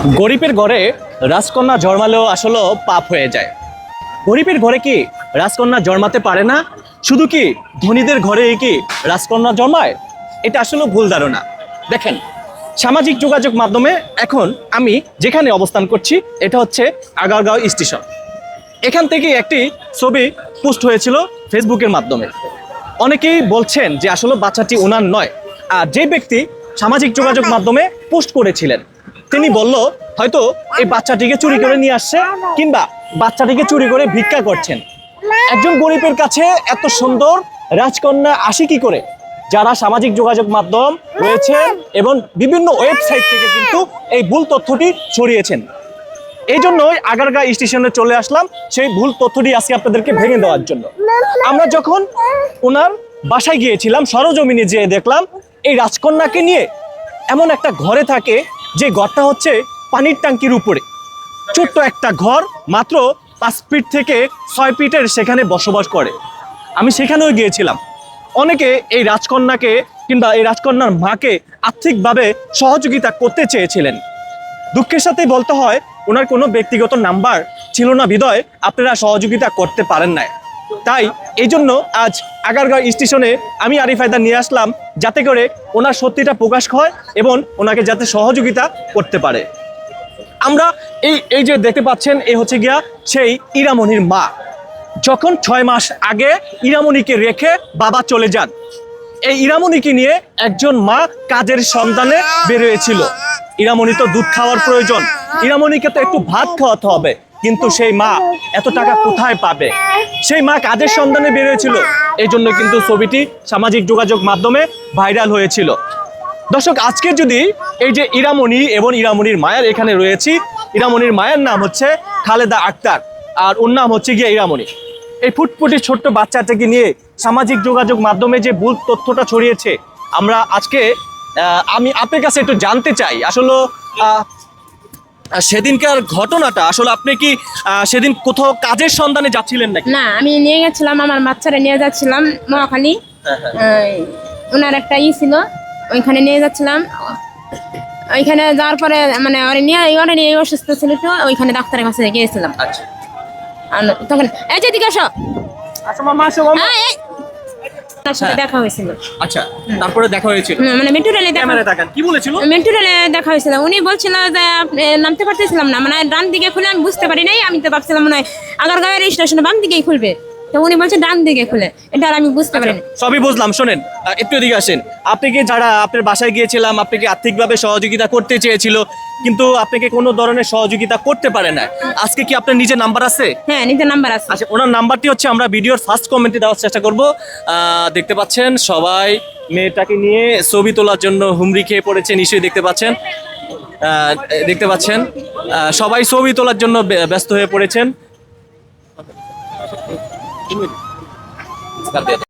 গরিবের ঘরে রাজকন্যা জন্মালেও আসলে পাপ হয়ে যায়। গরিবের ঘরে কি রাজকন্যা জন্মাতে পারে না? শুধু কি ধনীদের ঘরে কি রাজকন্যা জন্মায়? এটা আসলে ভুল ধারণা। দেখেন, সামাজিক যোগাযোগ মাধ্যমে এখন আমি যেখানে অবস্থান করছি, এটা হচ্ছে আগারগাঁও স্টেশন। এখান থেকে একটি ছবি পোস্ট হয়েছিল ফেসবুকের মাধ্যমে। অনেকেই বলছেন যে আসলে বাচ্চাটি ওনার নয়। আর যে ব্যক্তি সামাজিক যোগাযোগ মাধ্যমে পোস্ট করেছিলেন তিনি বলল, হয়তো এই বাচ্চাটিকে চুরি করে নিয়ে আসছে কিংবা বাচ্চাটিকে চুরি করে ভিক্ষা করছেন। একজন গরিবের কাছে এত সুন্দর রাজকন্যা আসে কি করে? যারা সামাজিক যোগাযোগ মাধ্যম রয়েছেন এবং বিভিন্ন ওয়েবসাইট থেকে কিন্তু এই ভুল তথ্যটি ছড়িয়েছেন। এই জন্যই আগারগা স্টেশনে চলে আসলাম সেই ভুল তথ্যটি আজকে আপনাদেরকে ভেঙে দেওয়ার জন্য। আমরা যখন ওনার বাসায় গিয়েছিলাম, সরজমিনে যেয়ে দেখলাম, এই রাজকন্যাকে নিয়ে এমন একটা ঘরে থাকে যে ঘরটা হচ্ছে পানির ট্যাঙ্কির উপরে। ছোট্ট একটা ঘর মাত্র পাঁচ ফিট থেকে ছয় ফিটের সেখানে বসবাস করে। আমি সেখানেও গিয়েছিলাম। অনেকে এই রাজকন্যাকে কিংবা এই রাজকন্যার মাকে আর্থিকভাবে সহযোগিতা করতে চেয়েছিলেন। দুঃখের সাথেই বলতে হয়, ওনার কোনো ব্যক্তিগত নাম্বার ছিল না, বিদয় আপনারা সহযোগিতা করতে পারেন নাই। তাই এই জন্য আজ আগারগাঁও স্টেশনে আমি আরিফ হায়দার নিয়ে আসলাম যাতে করে ওনার সত্যিটা প্রকাশ হয় এবং ওনাকে যাতে সহযোগিতা করতে পারে। আমরা এই এই যে দেখতে পাচ্ছেন এই হচ্ছে গিয়া সেই ইরামণির মা। যখন ছয় মাস আগে ইরামণিকে রেখে বাবা চলে যান, এই ইরামণিকে নিয়ে একজন মা কাজের সন্ধানে বেরিয়েছিল ইরামণি তো দুধ খাওয়ার প্রয়োজন। ইরামণিকে তো একটু ভাত খাওয়াতে হবে। কিন্তু সেই মা এত টাকা কোথায় পাবে? সেই মা কাজের সন্ধানে বেরিয়েছিল। এই জন্য কিন্তু ছবিটি সামাজিক যোগাযোগ মাধ্যমে ভাইরাল হয়েছিল। দর্শক, আজকে যদি এই যে ইরামণি এবং ইরামণির মায়ের এখানে রয়েছি, ইরামণির মায়ের নাম হচ্ছে খালেদা আক্তার আর ওর নাম হচ্ছে গিয়ে ইরামণি। এই ফুটফুটি ছোট্ট বাচ্চাটাকে নিয়ে সামাজিক যোগাযোগ মাধ্যমে যে ভুল তথ্যটা ছড়িয়েছে, আমরা আজকে আমি আপনার কাছে একটু জানতে চাই। আসলে সেদিনকার ঘটনাটা আসলে আপনি কি সেদিন কোথাও কাজের সন্ধানে যাচ্ছিলেন নাকি? না আমি নিয়ে গেছিলাম আমার বাচ্চারা নিয়ে যাচ্ছিলাম নোয়াখালী এই, ওনার একটা ই ছিল ওইখানে নিয়ে যাচ্ছিলাম। ওইখানে যাওয়ার পরে মানে ওরে নিয়ে ওরে নিয়ে অসুস্থ ছিল তো ওইখানে ডাক্তারের কাছে গিয়েছিলাম। আচ্ছা। আর তখন এই যে দিকে আসো। আচ্ছা মামা আসো মামা। তার সাথে হ্যাঁ। দেখা হয়েছিল। আচ্ছা তারপরে দেখা হয়েছিল? মানে মেট্রো রেলে দেখা কি বলেছিল? মেট্রো রেলে দেখা হয়েছিল। উনি বলছিল যে নামতে পারতেছিলাম না। মানে ডান দিকে খুলে আমি বুঝতে পারি নাই আমি তো ভাবছিলাম মনে হয় আগারগাঁওয়ের স্টেশনে বাম দিকেই খুলবে। তো উনি বলছে ডান দিকে খুলে। এটা আর আমি বুঝতে পারিনি। সবই বুঝলাম শোনেন একটু এদিকে আসেন। আপনি কি যারা আপনার বাসায় গিয়েছিলাম আপনাকে আর্থিকভাবে সহযোগিতা করতে চেয়েছিল কিন্তু আপনাকে কোনো ধরনের সহযোগিতা করতে পারে না আজকে কি আপনার নিজের নাম্বার আছে? হ্যাঁ নিজের নাম্বার আছে। আচ্ছা ওনার নাম্বারটি হচ্ছে আমরা ভিডিওর ফার্স্ট কমেন্টে দেওয়ার চেষ্টা করব। আহ, দেখতে পাচ্ছেন সবাই মেয়েটাকে নিয়ে ছবি তোলার জন্য হুমড়ি খেয়ে পড়েছে নিশ্চয়ই দেখতে পাচ্ছেন। আহ, দেখতে পাচ্ছেন। আহ, সবাই ছবি তোলার জন্য ব্যস্ত হয়ে পড়েছেন। Cadê?